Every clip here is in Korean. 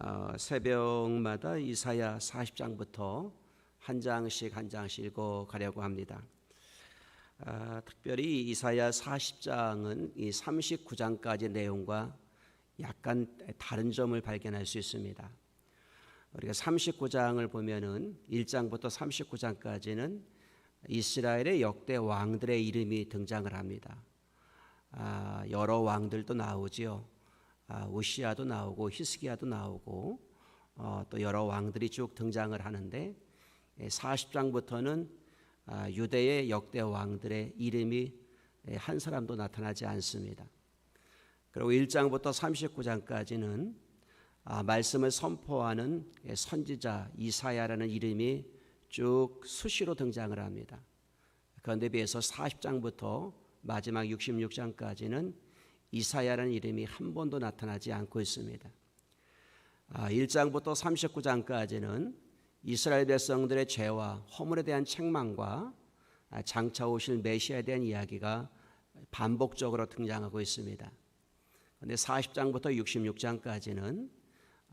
어, 새벽마다 이사야 40장부터 한 장씩 한 장씩 읽어 가려고 합니다. 아, 특별히 이사야 40장은 이 39장까지 내용과 약간 다른 점을 발견할 수 있습니다. 우리가 39장을 보면은 1장부터 39장까지는 이스라엘의 역대 왕들의 이름이 등장을 합니다. 아, 여러 왕들도 나오지요. 아, 우시아도 나오고 히스기야도 나오고 어, 또 여러 왕들이 쭉 등장을 하는데 40장부터는 아, 유대의 역대 왕들의 이름이 한 사람도 나타나지 않습니다. 그리고 1장부터 39장까지는 아, 말씀을 선포하는 선지자 이사야라는 이름이 쭉 수시로 등장을 합니다. 그런데 비해서 40장부터 마지막 66장까지는 이사야라는 이름이 한 번도 나타나지 않고 있습니다. 1장부터 아, 39장까지는 이스라엘 백성들의 죄와 허물에 대한 책망과 장차 오실 메시아에 대한 이야기가 반복적으로 등장하고 있습니다. 그런데 40장부터 66장까지는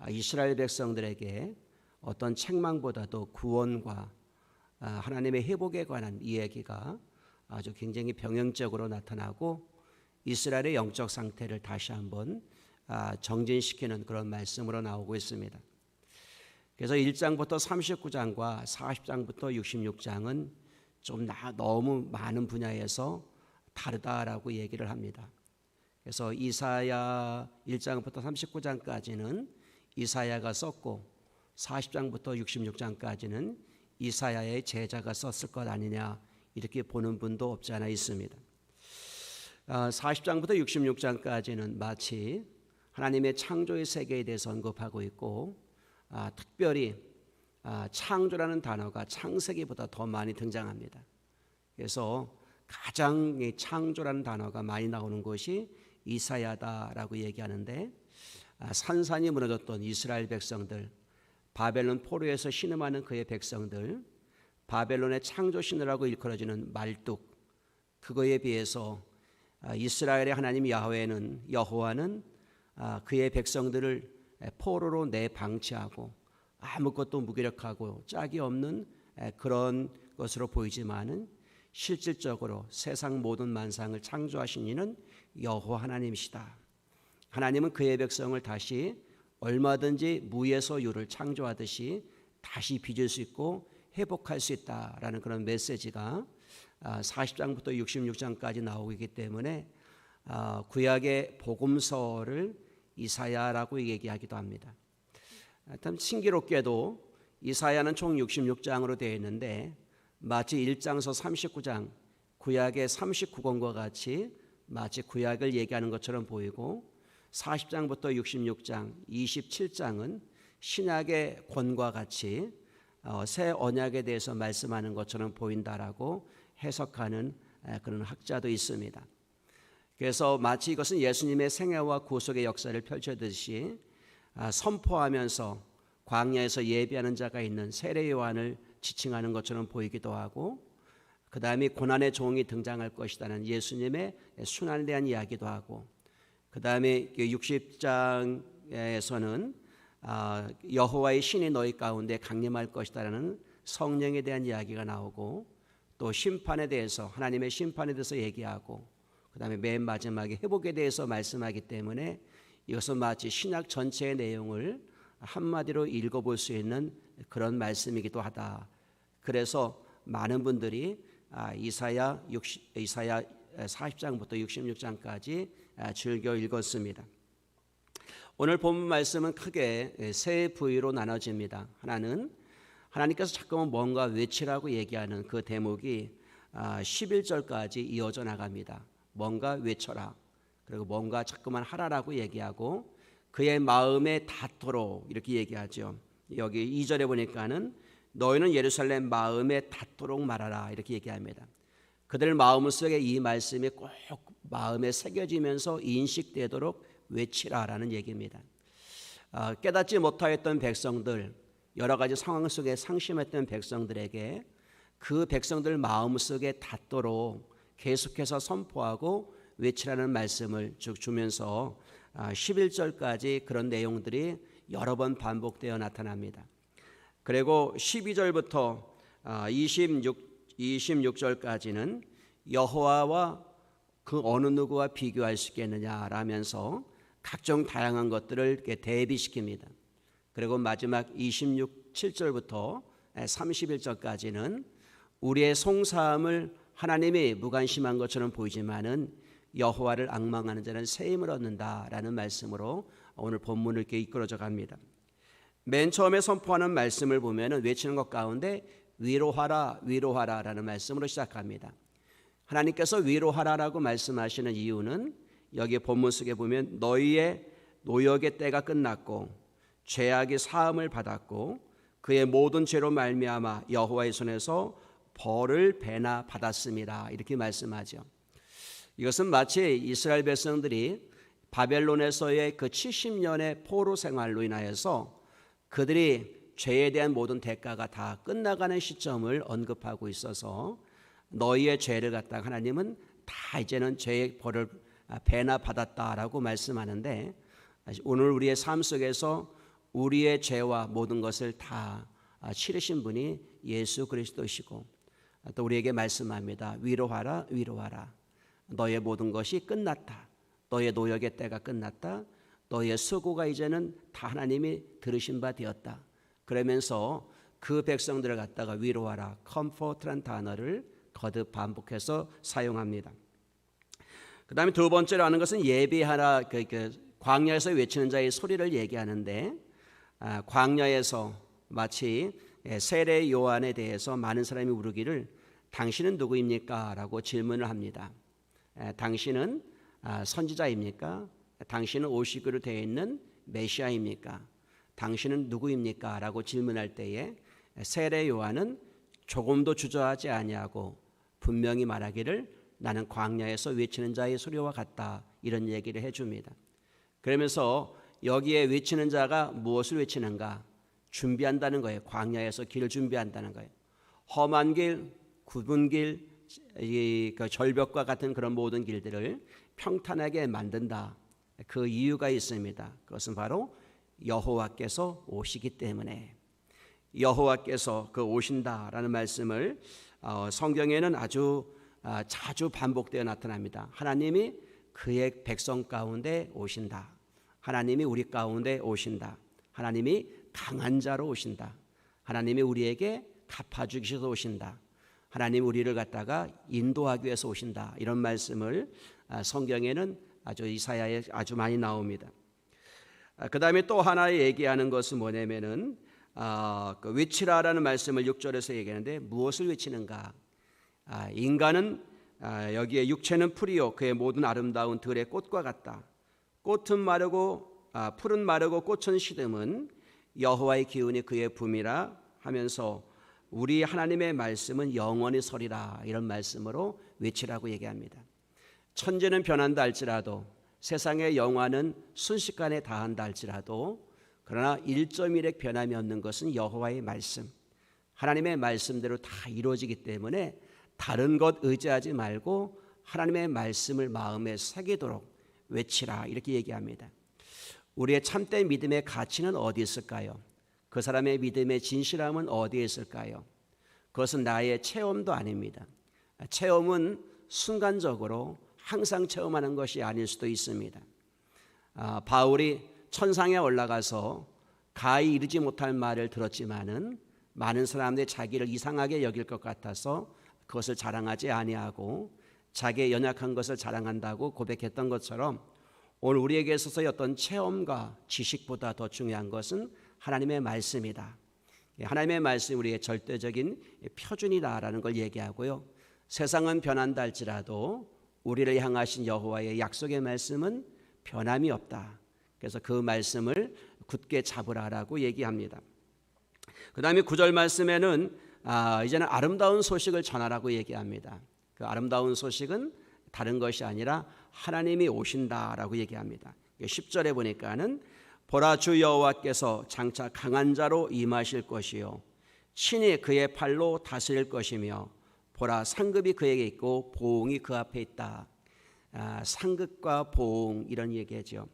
이스라엘 백성들에게 어떤 책망보다도 구원과 하나님의 회복에 관한 이야기가 아주 굉장히 병행적으로 나타나고 이스라엘의 영적 상태를 다시 한번 아, 정진시키는 그런 말씀으로 나오고 있습니다. 그래서 1장부터 39장과 40장부터 66장은 좀 너무 많은 분야에서 다르다라고 얘기를 합니다. 그래서 이사야 1장부터 39장까지는 이사야가 썼고 40장부터 66장까지는 이사야의 제자가 썼을 것 아니냐 이렇게 보는 분도 없지 않아 있습니다. 40장부터 아, 66장까지는 마치 하나님의 창조의 세계에 대해서 언급하고 있고 아, 특별히 아, 창조라는 단어가 창세기보다 더 많이 등장합니다. 그래서 가장 창조라는 단어가 많이 나오는 것이 이사야다라고 얘기하는데 아, 산산이 무너졌던 이스라엘 백성들, 바벨론 포로에서 신음하는 그의 백성들, 바벨론의 창조 신이라고 일컬어지는 말뚝 그거에 비해서 아, 이스라엘의 하나님 야훼는 여호와는 아, 그의 백성들을 포로로 내방치하고 아무것도 무기력하고 짝이 없는 그런 것으로 보이지만은 실질적으로 세상 모든 만상을 창조하신 이는 여호와 하나님이시다. 하나님은 그의 백성을 다시 얼마든지 무에서 유를 창조하듯이 다시 빚을 수 있고 회복할 수 있다라는 그런 메시지가 40장부터 아, 66장까지 나오고 있기 때문에 아, 구약의 복음서를 이사야라고 얘기하기도 합니다. 참 신기롭게도 이사야는 총 66장으로 되어 있는데 마치 1장서 39장 구약의 39권과 같이 마치 구약을 얘기하는 것처럼 보이고 40장부터 66장, 27장은 신약의 권과 같이 어, 새 언약에 대해서 말씀하는 것처럼 보인다라고 해석하는 그런 학자도 있습니다. 그래서 마치 이것은 예수님의 생애와 구속의 역사를 펼쳐듯이 아, 선포하면서 광야에서 예비하는 자가 있는 세례 요한을 지칭하는 것처럼 보이기도 하고 그 다음에 고난의 종이 등장할 것이라는 예수님의 순환에 대한 이야기도 하고 그 다음에 60장에서는 아, 여호와의 신이 너희 가운데 강림할 것이다라는 성령에 대한 이야기가 나오고 또 심판에 대해서 하나님의 심판에 대해서 얘기하고 그다음에 맨 마지막에 회복에 대해서 말씀하기 때문에 이것은 마치 신약 전체의 내용을 한마디로 읽어볼 수 있는 그런 말씀이기도 하다. 그래서 많은 분들이 아, 이사야 60, 이사야 40장부터 66장까지 아, 즐겨 읽었습니다. 오늘 본 말씀은 크게 세 부위로 나눠집니다. 하나는 하나님께서 자꾸만 뭔가 외치라고 얘기하는 그 대목이 11절까지 아, 이어져 나갑니다. 뭔가 외쳐라. 그리고 뭔가 자꾸만 하라라고 얘기하고 그의 마음에 닿도록 이렇게 얘기하죠. 여기 2절에 보니까는 너희는 예루살렘 마음에 닿도록 말하라 이렇게 얘기합니다. 그들 마음 속에 이 말씀이 꼭 마음에 새겨지면서 인식되도록 외치라라는 얘기입니다. 아, 깨닫지 못하였던 백성들, 여러 가지 상황 속에 상심했던 백성들에게 그 백성들 마음 속에 닿도록 계속해서 선포하고 외치라는 말씀을 쭉 주면서 11절까지 아, 그런 내용들이 여러 번 반복되어 나타납니다. 그리고 12절부터 26 26절까지는 여호와와 그 어느 누구와 비교할 수 있겠느냐라면서 각종 다양한 것들을 대비시킵니다. 그리고 마지막 26 7절부터 31절까지는 우리의 송사함을 하나님이 무관심한 것처럼 보이지만은 여호와를 악망하는 자는 새 힘을 얻는다라는 말씀으로 오늘 본문을 이렇게 이끌어져 갑니다. 맨 처음에 선포하는 말씀을 보면은 외치는 것 가운데 위로하라 위로하라라는 말씀으로 시작합니다. 하나님께서 위로하라라고 말씀하시는 이유는 여기 본문 속에 보면 너희의 노역의 때가 끝났고 죄악이 사함을 받았고 그의 모든 죄로 말미암아 여호와의 손에서 벌을 배나 받았습니다. 이렇게 말씀하죠. 이것은 마치 이스라엘 백성들이 바벨론에서의 그 70년의 포로 생활로 인하여서 그들이 죄에 대한 모든 대가가 다 끝나가는 시점을 언급하고 있어서 너희의 죄를 갖다가 하나님은 다 이제는 죄의 벌을 배나 받았다라고 말씀하는데 오늘 우리의 삶 속에서 우리의 죄와 모든 것을 다 치르신 분이 예수 그리스도시고 또 우리에게 말씀합니다. 위로하라 위로하라. 너의 모든 것이 끝났다. 너의 노역의 때가 끝났다. 너의 수고가 이제는 다 하나님이 들으신 바 되었다. 그러면서 그 백성들을 갖다가 위로하라. 컴포트란 단어를 거듭 반복해서 사용합니다. 그 다음에 두 번째로 하는 것은 예비하라. 그, 그 광야에서 외치는 자의 소리를 얘기하는데 아, 광야에서 마치 예, 세례 요한에 대해서 많은 사람이 물으기를 당신은 누구입니까?라고 질문을 합니다. 예, 당신은 아, 선지자입니까? 당신은 오시기로 되어 있는 메시아입니까? 당신은 누구입니까? 라고 질문할 때에 세례 요한은 조금도 주저하지 아니하고 분명히 말하기를 나는 광야에서 외치는 자의 소리와 같다 이런 얘기를 해줍니다. 그러면서 여기에 외치는 자가 무엇을 외치는가 준비한다는 거예요. 광야에서 길을 준비한다는 거예요. 험한 길, 굽은 길, 이그 절벽과 같은 그런 모든 길들을 평탄하게 만든다. 그 이유가 있습니다. 그것은 바로 여호와께서 오시기 때문에 여호와께서 그 오신다라는 말씀을 어, 성경에는 아주 아, 자주 반복되어 나타납니다. 하나님이 그의 백성 가운데 오신다. 하나님이 우리 가운데 오신다. 하나님이 강한 자로 오신다. 하나님이 우리에게 갚아주기 위해서 오신다. 하나님 우리를 갖다가 인도하기 위해서 오신다. 이런 말씀을 아, 성경에는 아주 이사야에 아주 많이 나옵니다. 아, 그 다음에 또 하나 얘기하는 것은 뭐냐면은 아, 그 외치라라는 말씀을 6절에서 얘기하는데 무엇을 외치는가? 아, 인간은 아, 여기에 육체는 풀이요 그의 모든 아름다운 들의 꽃과 같다. 꽃은 마르고 아, 풀은 마르고 꽃은 시듬은 여호와의 기운이 그의 붐이라 하면서 우리 하나님의 말씀은 영원히 서리라 이런 말씀으로 외치라고 얘기합니다. 천재는 변한다 할지라도 세상의 영화는 순식간에 다한다 할지라도 그러나 1.1의 변함이 없는 것은 여호와의 말씀 하나님의 말씀대로 다 이루어지기 때문에 다른 것 의지하지 말고 하나님의 말씀을 마음에 새기도록 외치라 이렇게 얘기합니다. 우리의 참된 믿음의 가치는 어디 있을까요? 그 사람의 믿음의 진실함은 어디에 있을까요? 그것은 나의 체험도 아닙니다. 체험은 순간적으로 항상 체험하는 것이 아닐 수도 있습니다. 아, 바울이 천상에 올라가서 가히 이르지 못할 말을 들었지만은 많은 사람들이 자기를 이상하게 여길 것 같아서 그것을 자랑하지 아니하고 자기의 연약한 것을 자랑한다고 고백했던 것처럼 오늘 우리에게 있어서 어떤 체험과 지식보다 더 중요한 것은 하나님의 말씀이다. 하나님의 말씀이 우리의 절대적인 표준이다라는 걸 얘기하고요. 세상은 변한다 할지라도 우리를 향하신 여호와의 약속의 말씀은 변함이 없다. 그래서 그 말씀을 굳게 잡으라라고 얘기합니다. 그 다음에 구절 말씀에는 아, 이제는 아름다운 소식을 전하라고 얘기합니다. 그 아름다운 소식은 다른 것이 아니라 하나님이 오신다라고 얘기합니다. 10절에 보니까는 보라 주 여호와께서 장차 강한 자로 임하실 것이요 친히 그의 팔로 다스릴 것이며 보라 상급이 그에게 있고 보응이 그 앞에 있다. 아, 상급과 보응 이런 얘기죠.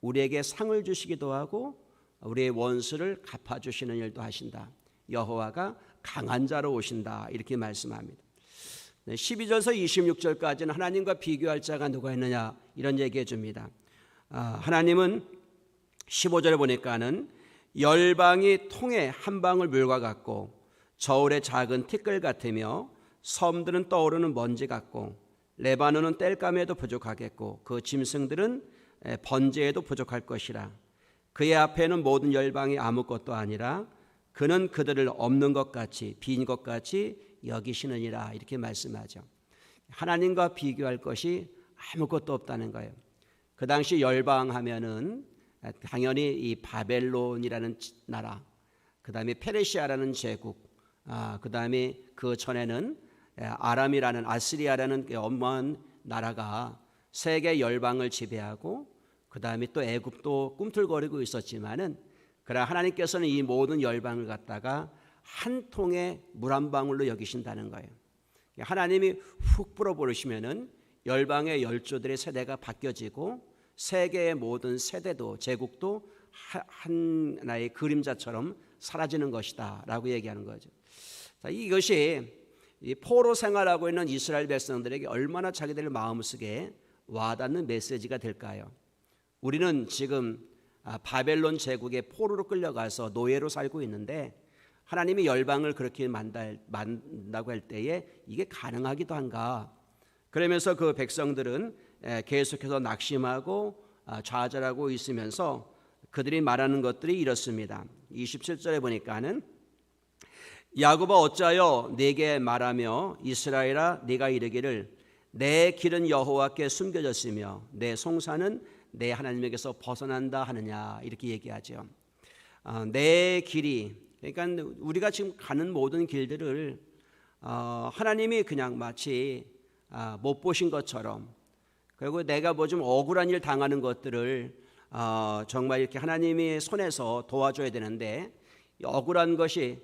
우리에게 상을 주시기도 하고 우리의 원수를 갚아 주시는 일도 하신다. 여호와가 강한 자로 오신다. 이렇게 말씀합니다. 12절서 26절까지는 하나님과 비교할 자가 누가 있느냐 이런 얘기해 줍니다. 아, 하나님은 15절에 보니까는 열방이 통에 한 방울 물과 같고 저울의 작은 티끌 같으며 섬들은 떠오르는 먼지 같고 레바논은 땔감에도 부족하겠고 그 짐승들은 번제에도 부족할 것이라 그의 앞에는 모든 열방이 아무것도 아니라 그는 그들을 없는 것 같이 빈 것 같이 여기시느니라 이렇게 말씀하죠. 하나님과 비교할 것이 아무것도 없다는 거예요. 그 당시 열방 하면은 당연히 이 바벨론이라는 나라, 그 다음에 페르시아라는 제국, 아, 그 다음에 그 전에는 아람이라는 아스리아라는 엄한 나라가 세계 열방을 지배하고 그 다음에 또 애굽도 꿈틀거리고 있었지만은 그러나 하나님께서는 이 모든 열방을 갖다가 한 통의 물 한 방울로 여기신다는 거예요. 하나님이 훅 불어 버리시면은 열방의 열조들의 세대가 바뀌어지고 세계의 모든 세대도 제국도 하나의 그림자처럼 사라지는 것이다라고 얘기하는 거죠. 자, 이것이 포로 생활하고 있는 이스라엘 백성들에게 얼마나 자기들 마음속에 와닿는 메시지가 될까요? 우리는 지금 아, 바벨론 제국의 포로로 끌려가서 노예로 살고 있는데 하나님이 열방을 그렇게 만다고 할 때에 이게 가능하기도 한가? 그러면서 그 백성들은 계속해서 낙심하고 아, 좌절하고 있으면서 그들이 말하는 것들이 이렇습니다. 27절에 보니까는 야곱아 어찌하여 내게 말하며 이스라엘아 네가 이르기를 내 길은 여호와께 숨겨졌으며 내 송사는 내 하나님에게서 벗어난다 하느냐 이렇게 얘기하죠. 어, 내 길이 그러니까 우리가 지금 가는 모든 길들을 어, 하나님이 그냥 마치 아, 못 보신 것처럼 그리고 내가 뭐 좀 억울한 일 당하는 것들을 어, 정말 이렇게 하나님이 손에서 도와줘야 되는데 억울한 것이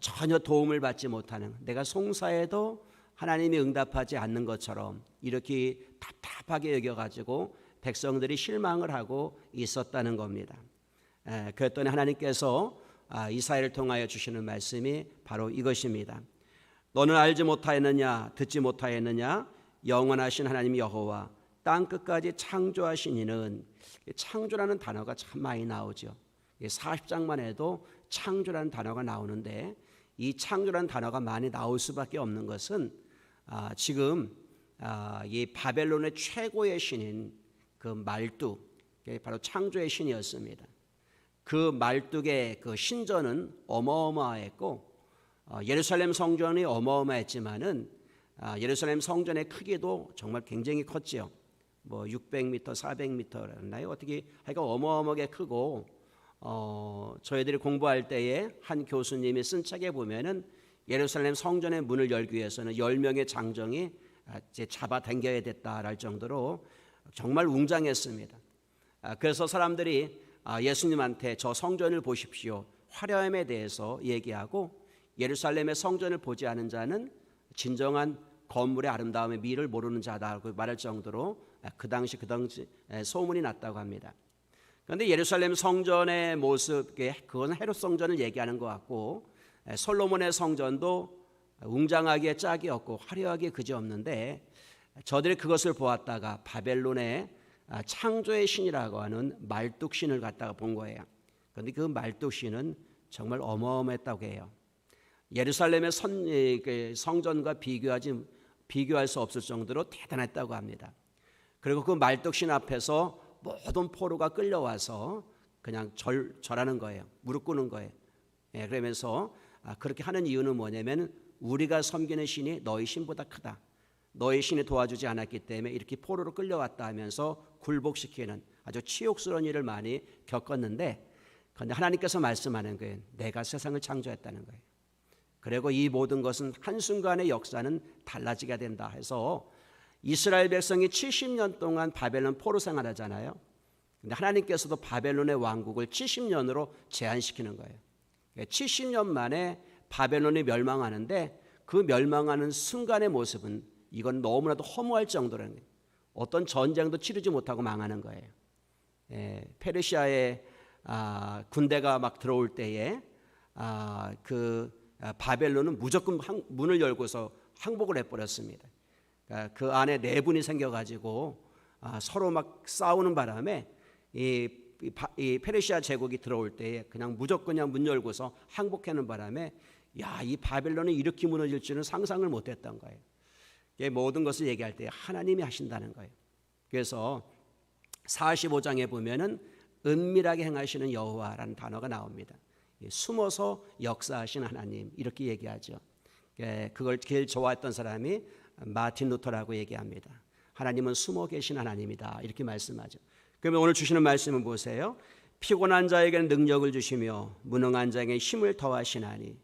전혀 도움을 받지 못하는 내가 송사해도 하나님이 응답하지 않는 것처럼 이렇게 답답하게 여겨가지고 백성들이 실망을 하고 있었다는 겁니다. 에, 그랬더니 하나님께서 아, 이사야를 통하여 주시는 말씀이 바로 이것입니다. 너는 알지 못하였느냐 듣지 못하였느냐 영원하신 하나님 여호와 땅 끝까지 창조하신 이는 창조라는 단어가 참 많이 나오죠. 40장만 해도 창조라는 단어가 나오는데 이 창조라는 단어가 많이 나올 수밖에 없는 것은 아, 지금 아, 이 바벨론의 최고의 신인 그 말뚝, 바로 창조의 신이었습니다. 그 말뚝의 그 신전은 어마어마했고 어, 예루살렘 성전이 어마어마했지만은 아, 예루살렘 성전의 크기도 정말 굉장히 컸지요. 뭐 600m, 400m였나요? 어떻게 하여간 어마어마하게 크고 어, 저희들이 공부할 때에 한 교수님이 쓴 책에 보면은 예루살렘 성전의 문을 열기 위해서는 10명의 장정이 아, 이제 잡아 당겨야 됐다랄 정도로 정말 웅장했습니다. 아, 그래서 사람들이 아, 예수님한테 저 성전을 보십시오. 화려함에 대해서 얘기하고 예루살렘의 성전을 보지 않은 자는 진정한 건물의 아름다움의 미를 모르는 자다고 말할 정도로 그 당시 그 당시 소문이 났다고 합니다. 그런데 예루살렘 성전의 모습, 그건 헤롯 성전을 얘기하는 것 같고 솔로몬의 성전도 웅장하게 짝이 없고 화려하게 그지 없는데 저들이 그것을 보았다가 바벨론의 창조의 신이라고 하는 말뚝신을 갖다가 본 거예요. 그런데 그 말뚝신은 정말 어마어마했다고 해요. 예루살렘의 선, 그 성전과 비교하지 비교할 수 없을 정도로 대단했다고 합니다. 그리고 그 말뚝신 앞에서 모든 포로가 끌려와서 그냥 절, 절하는 거예요. 무릎 꿇는 거예요. 예, 그러면서 아, 그렇게 하는 이유는 뭐냐면 우리가 섬기는 신이 너희 신보다 크다. 너희 신이 도와주지 않았기 때문에 이렇게 포로로 끌려왔다 하면서 굴복시키는 아주 치욕스러운 일을 많이 겪었는데 그런데 하나님께서 말씀하는 거예요. 내가 세상을 창조했다는 거예요. 그리고 이 모든 것은 한순간의 역사는 달라지게 된다 해서 이스라엘 백성이 70년 동안 바벨론 포로 생활하잖아요. 근데 하나님께서도 바벨론의 왕국을 70년으로 제한시키는 거예요. 70년 만에 바벨론이 멸망하는데 그 멸망하는 순간의 모습은 이건 너무나도 허무할 정도라는 거예요. 어떤 전쟁도 치르지 못하고 망하는 거예요. 예, 페르시아의 아, 군대가 막 들어올 때에 아, 그 아, 바벨론은 무조건 항, 문을 열고서 항복을 해버렸습니다. 그러니까 그 안에 내분이 생겨가지고 아, 서로 막 싸우는 바람에 이, 이, 바, 이 페르시아 제국이 들어올 때에 그냥 무조건 그냥 문 열고서 항복하는 바람에 야 이 바벨론이 이렇게 무너질 줄은 상상을 못했던 거예요. 이 모든 것을 얘기할 때 하나님이 하신다는 거예요. 그래서 45장에 보면은 은밀하게 행하시는 여호와라는 단어가 나옵니다. 숨어서 역사하신 하나님 이렇게 얘기하죠. 그걸 제일 좋아했던 사람이 마틴 루터라고 얘기합니다. 하나님은 숨어 계신 하나님이다 이렇게 말씀하죠. 그러면 오늘 주시는 말씀은 보세요. 피곤한 자에게는 능력을 주시며 무능한 자에게 힘을 더하시나니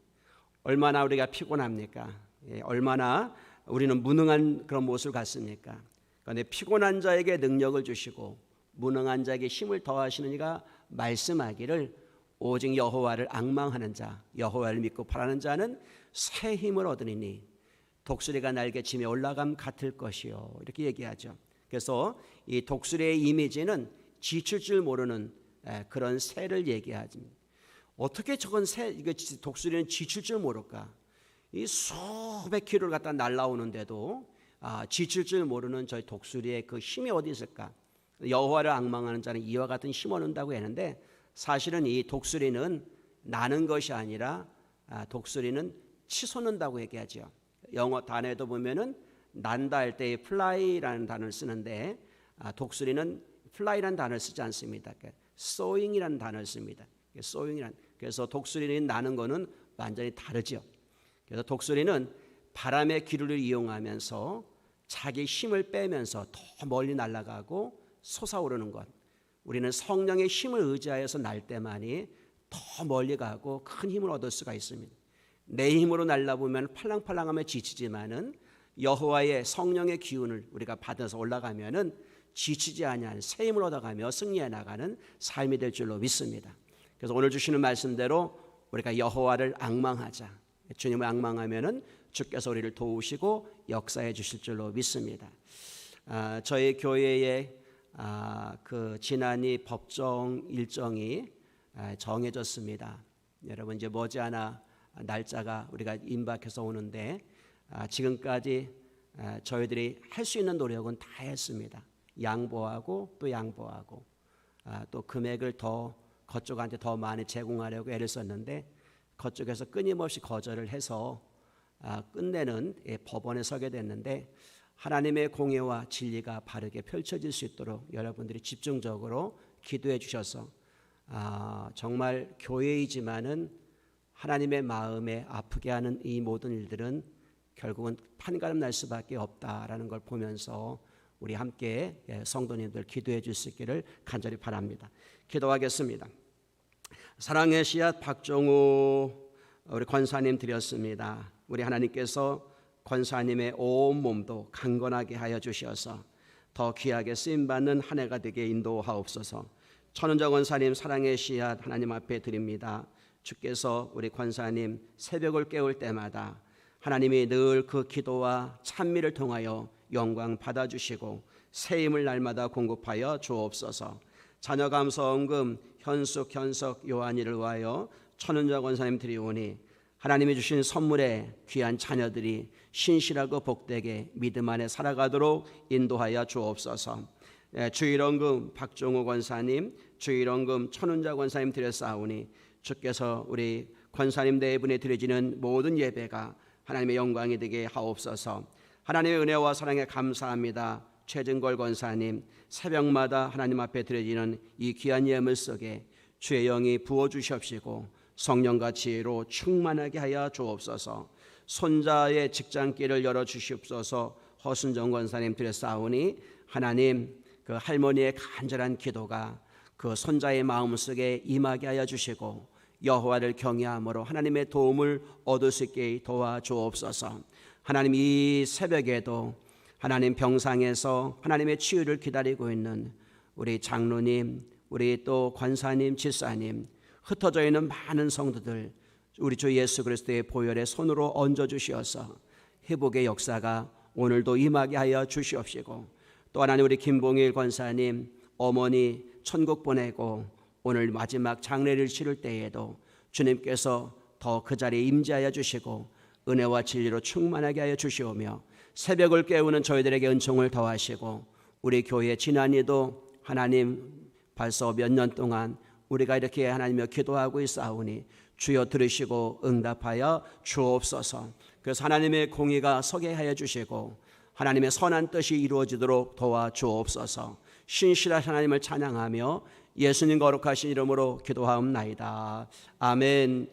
얼마나 우리가 피곤합니까? 예, 얼마나 우리는 무능한 그런 모습을 갖습니까? 그런데 피곤한 자에게 능력을 주시고 무능한 자에게 힘을 더하시는 이가 말씀하기를 오직 여호와를 악망하는 자, 여호와를 믿고 바라는 자는 새 힘을 얻으리니 독수리가 날개치며 올라감 같을 것이요. 이렇게 얘기하죠. 그래서 이 독수리의 이미지는 지칠 줄 모르는 그런 새를 얘기하지. 어떻게 저건 새, 이거 독수리는 지칠 줄 모를까? 이 수백 킬로를 갖다 날라오는데도 아, 지칠 줄 모르는 저희 독수리의 그 힘이 어디 있을까? 여호와를 악망하는 자는 이와 같은 힘 얻는다고 했는데 사실은 이 독수리는 나는 것이 아니라 아, 독수리는 치솟는다고 얘기하죠. 영어 단어에도 보면은 난다 할때 fly라는 단어를 쓰는데 아, 독수리는 fly라는 단어를 쓰지 않습니다. 그러니까 soing이라는 단어를 씁니다. soing이란 그래서 독수리는 나는 거는 완전히 다르죠. 그래서 독수리는 바람의 기류를 이용하면서 자기 힘을 빼면서 더 멀리 날아가고 솟아오르는 것. 우리는 성령의 힘을 의지하여서 날 때만이 더 멀리 가고 큰 힘을 얻을 수가 있습니다. 내 힘으로 날라보면 팔랑팔랑하며 지치지만은 여호와의 성령의 기운을 우리가 받아서 올라가면은 지치지 아니한 새 힘을 얻어가며 승리해 나가는 삶이 될 줄로 믿습니다. 그래서 오늘 주시는 말씀대로 우리가 여호와를 악망하자. 주님을 악망하면은 주께서 우리를 도우시고 역사해 주실 줄로 믿습니다. 아, 저희 교회의 아, 그 지난이 법정 일정이 아, 정해졌습니다. 여러분 이제 머지않아 날짜가 우리가 임박해서 오는데 아, 지금까지 아, 저희들이 할 수 있는 노력은 다 했습니다. 양보하고 또 양보하고 아, 또 금액을 더 거쪽한테 더 많이 제공하려고 애를 썼는데 거쪽에서 끊임없이 거절을 해서 끝내는 예, 법원에 서게 됐는데 하나님의 공의와 진리가 바르게 펼쳐질 수 있도록 여러분들이 집중적으로 기도해 주셔서 정말 교회이지만은 하나님의 마음에 아프게 하는 이 모든 일들은 결국은 판가름 날 수밖에 없다라는 걸 보면서 우리 함께 예, 성도님들 기도해 있기를 간절히 바랍니다. 기도하겠습니다. 사랑의 씨앗 박종우 우리 권사님 드렸습니다. 우리 하나님께서 권사님의 온 몸도 강건하게 하여 주셔서 더 귀하게 쓰임 받는 한 해가 되게 인도하옵소서. 천은정 원사님 사랑의 씨앗 하나님 앞에 드립니다. 주께서 우리 권사님 새벽을 깨울 때마다 하나님이 늘 그 기도와 찬미를 통하여 영광 받아주시고 새 힘을 날마다 공급하여 주옵소서. 자녀 감사원금 현숙 현석 요한이를 위하여 천은자 권사님 드리오니 하나님이 주신 선물에 귀한 자녀들이 신실하고 복되게 믿음 안에 살아가도록 인도하여 주옵소서. 예, 주일원금 박종호 권사님, 주일원금 천운자 권사님 드렸사오니 주께서 우리 권사님 네 분에 드려지는 모든 예배가 하나님의 영광이 되게 하옵소서. 하나님의 은혜와 사랑에 감사합니다. 최증걸 권사님 새벽마다 하나님 앞에 드려지는 이 귀한 예물 속에 주의 영이 부어 주시옵시고 성령과 지혜로 충만하게 하여 주옵소서. 손자의 직장길을 열어 주시옵소서. 허순정 권사님 드렸사오니 하나님 그 할머니의 간절한 기도가 그 손자의 마음 속에 임하게 하여 주시고 여호와를 경외함으로 하나님의 도움을 얻을 수 있게 도와 주옵소서. 하나님 이 새벽에도 하나님 병상에서 하나님의 치유를 기다리고 있는 우리 장로님, 우리 또 관사님, 집사님, 흩어져 있는 많은 성도들 우리 주 예수 그리스도의 보혈에 손으로 얹어 주시어서 회복의 역사가 오늘도 임하게 하여 주시옵시고 또 하나님 우리 김봉일 권사님 어머니 천국 보내고 오늘 마지막 장례를 치를 때에도 주님께서 더 그 자리에 임재하여 주시고 은혜와 진리로 충만하게 하여 주시오며 새벽을 깨우는 저희들에게 은총을 더하시고 우리 교회 지난이도 하나님 벌써 몇 년 동안 우리가 이렇게 하나님여 기도하고 있사오니 주여 들으시고 응답하여 주옵소서. 그래서 하나님의 공의가 서게 하여 주시고 하나님의 선한 뜻이 이루어지도록 도와 주옵소서. 신실한 하나님을 찬양하며 예수님 거룩하신 이름으로 기도하옵나이다. 아멘.